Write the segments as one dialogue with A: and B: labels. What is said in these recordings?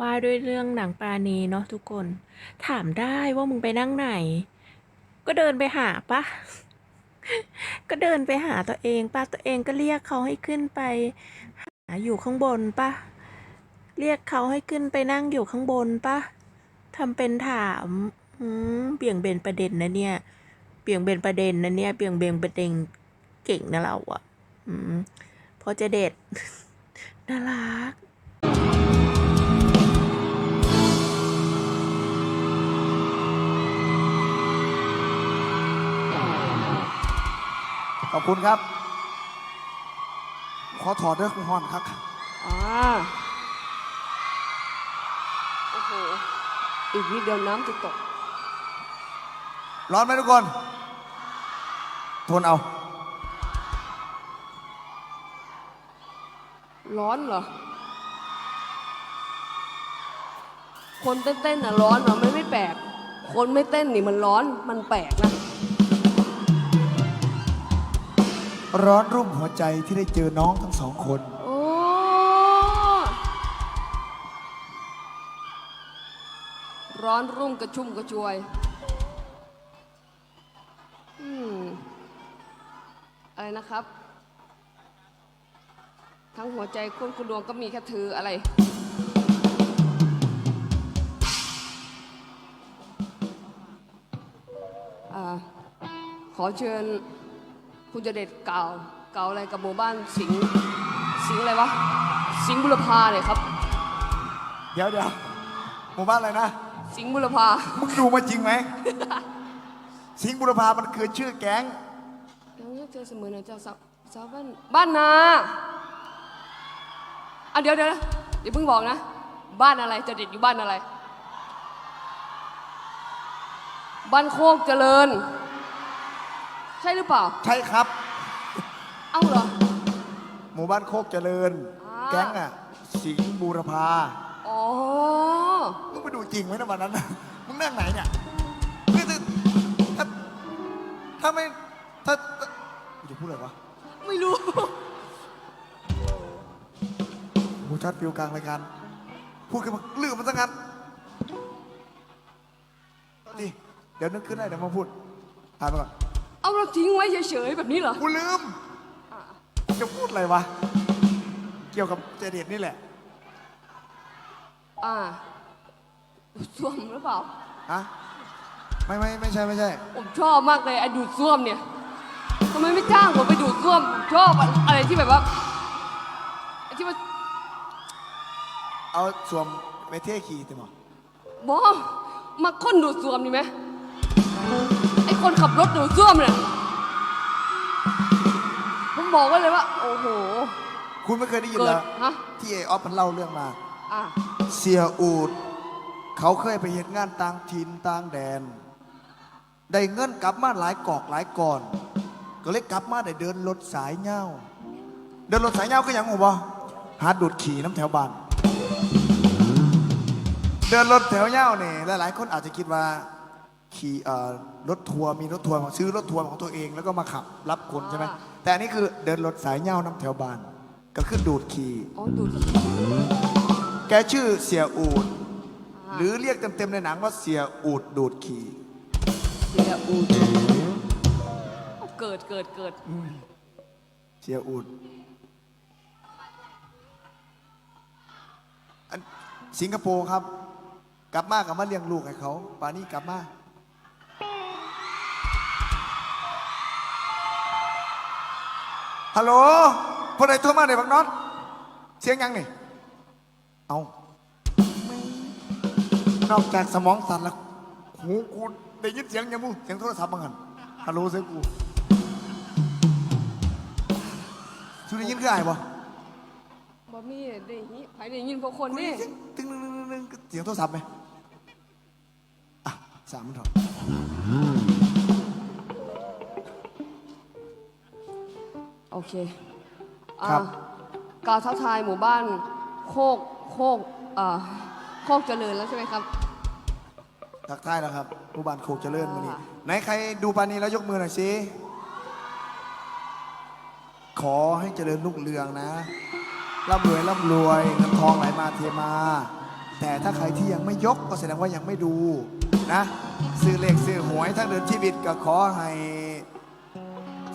A: ว่าด้วยเรื่องหนังปลาณีเนาะทุกคน ถามได้ว่ามึงไปนั่งไหน ก็เดินไปหาปะก็เดินไปหาตัวเองปะตัวเองก็เรียกเขาให้ขึ้นไป หาอยู่ข้างบนปะเรียกเขาให้ขึ้นไปนั่งอยู่ข้างบนปะทำเป็นถามอืมเบี่ยงเบนประเด็นนะเนี่ย เบี่ยงเบนประเด็นนะเนี่ยเบี่ยงเบนประเด็นเก่งนะเราอะอืมพอจะเด็ดน่ารัก
B: ขอบคุณครับ ขอถอดเรื่องคุณฮอนครับ
C: อ่าโอ้โห อีกนิดเดียวน้ำจะตก
B: ร้อนไหมทุกคน ทนเอา
C: ร้อนเหรอ คนเต้นๆน่ะร้อนเหรอไม่ไม่แปลก คนไม่เต้นนี่มันร้อน มันแปลกนะ
B: ร้อนรุ่มหัวใจที่ได้เจอน้องทั้งสองคน
C: โอ้ ร้อนรุ่มกระชุ่มกระชวย อืม อะไรนะครับ ทั้งหัวใจคุณคุณดวงก็มีแค่เธออะไร อ่า ขอเชิญ คุณจะเด็ดกล่าวกล่าวอะไรกับหมู่บ้านสิงห์สิงห์อะไรวะ สิงห์บุรพาเลยครับ
B: เดี๋ยวเดี๋ยวหมู่บ้านอะไรนะ
C: สิงห์บุรพา
B: มึงดูมาจริงไหม สิงห์บุรพามันคือชื่อแก๊ง
C: ยังให้เธอเสมอนะเจ้าสาวสาวบ้านบ้านนาอะเดี๋ยวเดี๋ยวนะเดี๋ยวเพิ่งบอกนะ บ้านอะไรจะเด็ดอยู่บ้านอะไร บ้านโคกเจริญ ใช่หรือเปล่า
B: ใช่ครับ
C: เอ้าเหรอ
B: หมู่บ้านโคกเจริญ
C: อ่า
B: แก๊งอะ สิงห์บุรพา
C: อ๋อ
B: มึงไปดูจริงไหมนะวันนั้นน่ะมึงนั่งไหนเนี่ยคือถ้าถ้าถ้าไม่ ถ้าถ้ากูจะพูดอะไรวะ
C: ไม่รู้
B: หูชัดฟิวกลางรายการ พูดกันมาลืมมันซะงั้นนี่เดี๋ยวนึกขึ้นได้เดี๋ยวมาพูดอ่านไปก่อน
C: เอาเราทิ้งไว้เฉยๆแบบนี้เหรอ
B: กูลืม จะพูดอะไรวะ เกี่ยวกับเจเด็ดนี่แหละ
C: อ่าส้วมหรือเปล่า
B: ฮะ ไม่ไม่ไม่ใช่ไม่ใช่
C: ผมชอบมากเลยไอ้ดูดซ่วมเนี่ยทำไมไม่จ้างผมไปดูดซ่วมผมชอบอะไรที่แบบว่าไอ้ที่ว่า
B: เอาสวมเมเท่ขี่ติมอ
C: บอมาคนดูดซ่วมนี่ไหมไอ้คนขับ รถดูดซ่วมเนี่ยผมบอกไว้เลยว่า โอ้โห
B: คุณไม่เคยได้ยิน
C: เกิ
B: เหร
C: ด
B: อ
C: ฮะ
B: ที่ไอออฟมันเล่าเรื่องมา
C: อะ
B: เสียอูด เขาเคยไปเห็นงานต่างถิ่นต่างแดน ได้เงินกลับมาหลายกอกหลายก่อน ก็เลยกลับมาได้เดินรถสายเงาเดินรถสายเงาก็ยังหูบ่หาดูดขี่น้ำแถวบ้านเดินรถแถวเงาเนี่ยหลายๆ คนอาจจะคิดว่า ขี่เอ่อรถทัวร์มีรถทัวร์ของซื้อรถทัวร์ของตัวเองแล้วก็มาขับรับคนใช่ไหมแต่อันนี้คือเดินรถสายเงาน้ำแถวบ้าน ก็คือดูดขี่
C: อ๋อดูด
B: แกชื่อเสียอูดหรือเรียกเต็มๆในหนังว่าเสียอูดดูดขี่
C: เสียอูดเอาเกิดเกิดเกิด
B: เสียอูดอันสิงคโปร์ครับ กลับมากลับมาเลี้ยงลูกให้เขาป่านนี้กลับมา ฮัลโหลคนไหนโทรมาไหนบักน็อตเสียงยังนี่ เอานอกจากสมองสั่นแล้วหูกูได้ยินเสียงยังมูเสียงโทรศัพท์บ้างหันฮัลโหลเสียงกูชูได้ยินคือไอ้บ่
C: บอมี่ได้ยินใครได้ยินพวกคน
B: กูได้
C: นี่
B: ยินเสียงตึ้งนึงนึงนึงเสียงโทรศัพท์ไหมอะสามมันถอด
C: อเคอ่าการทักทายหมู่บ้านโคกโคกอ่าโคกเจริญแล้วใช่ไหมครับ
B: ทักทายแล้วครับผู้บานโคกเจริญมานี่
C: อ่า
B: ไหนใครดูปานนี้แล้วยกมือหน่อยสิ ขอให้เจริญรุ่งเรืองนะ ร่ำรวยร่ำรวยเงินทองไหลมาเทมา แต่ถ้าใครที่ยังไม่ยกก็แสดงว่ายังไม่ดูนะ ซื้อเลขซื้อหวยทั้งเดินชีวิตก็ขอให้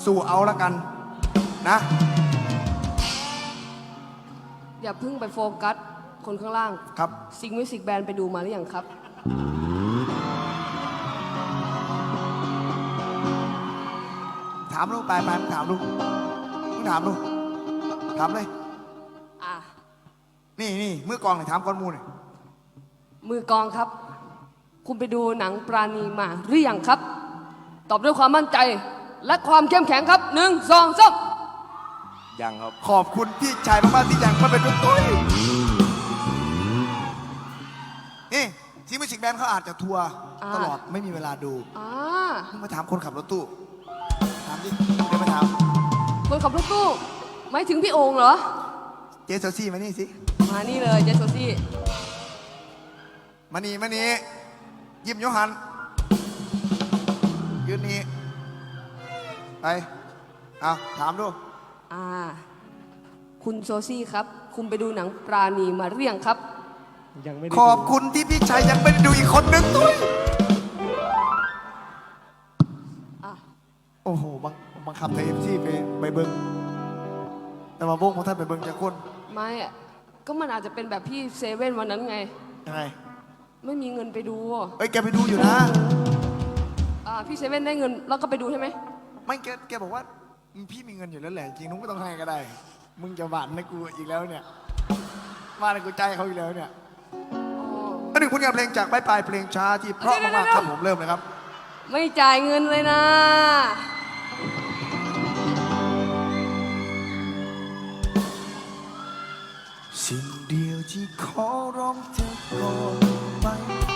B: สู้เอาละกัน นะ
C: อย่าเพิ่งไปโฟกัสคนข้างล่าง
B: ครับ
C: สิงห์มิวสิกแบนไปดูมาหรือยังครับ
B: ถามลูกไปไปมึงถามลูกมึงถามลูกถามเลย
C: อะ
B: นี่นี่มือกลองเลยถามก้อนมูลย
C: มือกลองครับ คุณไปดูหนังปราณีมาหรือยังครับ ตอบด้วยความมั่นใจและความเข้มแข็งครับหนึ่งสองสาม
D: ยังครับ
B: ขอบคุณพี่ชายมากๆที่ยังมาเป็นลูกตุ้ยนี่ซีมิสิกแบนเขาอาจจะทัวร์ตลอดไม่มีเวลาดู
C: อ่า
B: มึงมาถามคนขับรถตู้ถามดิเดี๋ยวมาถาม
C: คนขับรถตู้ไม่ถึงพี่โองเหรอ
B: เจสซี่มานี่สิ
C: มานี่เลยเจสโซซี่
B: มานี่มานี่ยิ้มโยหันยืนนี่ไปเอาถามดู
C: อ่า คุณโซซี่ครับ คุณไปดูหนังปราณีมาหรือยังครับ
D: ยังไม่ได้
B: ขอบคุณที่พี่ชายยังไม่ได้ดูอีกคนนึงตุ้ย
C: อะ
B: โอ้โหบังบังคับเทมซี่ไปไปเบิงแต่มาโบงของท่านไปเบิงจากคน
C: ไม่อะก็มันอาจจะเป็นแบบพี่เซเว่นวันนั้นไง
B: ยังไง
C: ไม่มีเงินไปดู
B: เอ้ยแกไปดูอยู่นะ
C: อ่าพี่เซเว่นได้เงินแล้วก็ไปดูใช่ไหม
B: ไม่แกแกบอกว่า พี่มีเงินอยู่แล้วแหละจริงนุ้งไม่ต้องให้ก็ได้ มึงจะหวานให้กูอีกแล้วเนี่ยหวานให้กูใจเขาอีกแล้วเนี่ย
C: อ๋อ
B: มาถึงผลงานเพลงจากปลายปลายเพลงช้าที่เพราะมากๆครับผมเริ่มเลยครับ
C: ไม่จ่ายเงินเลยนะ
B: สิ่งเดียวที่ขอร้องเธอก่อน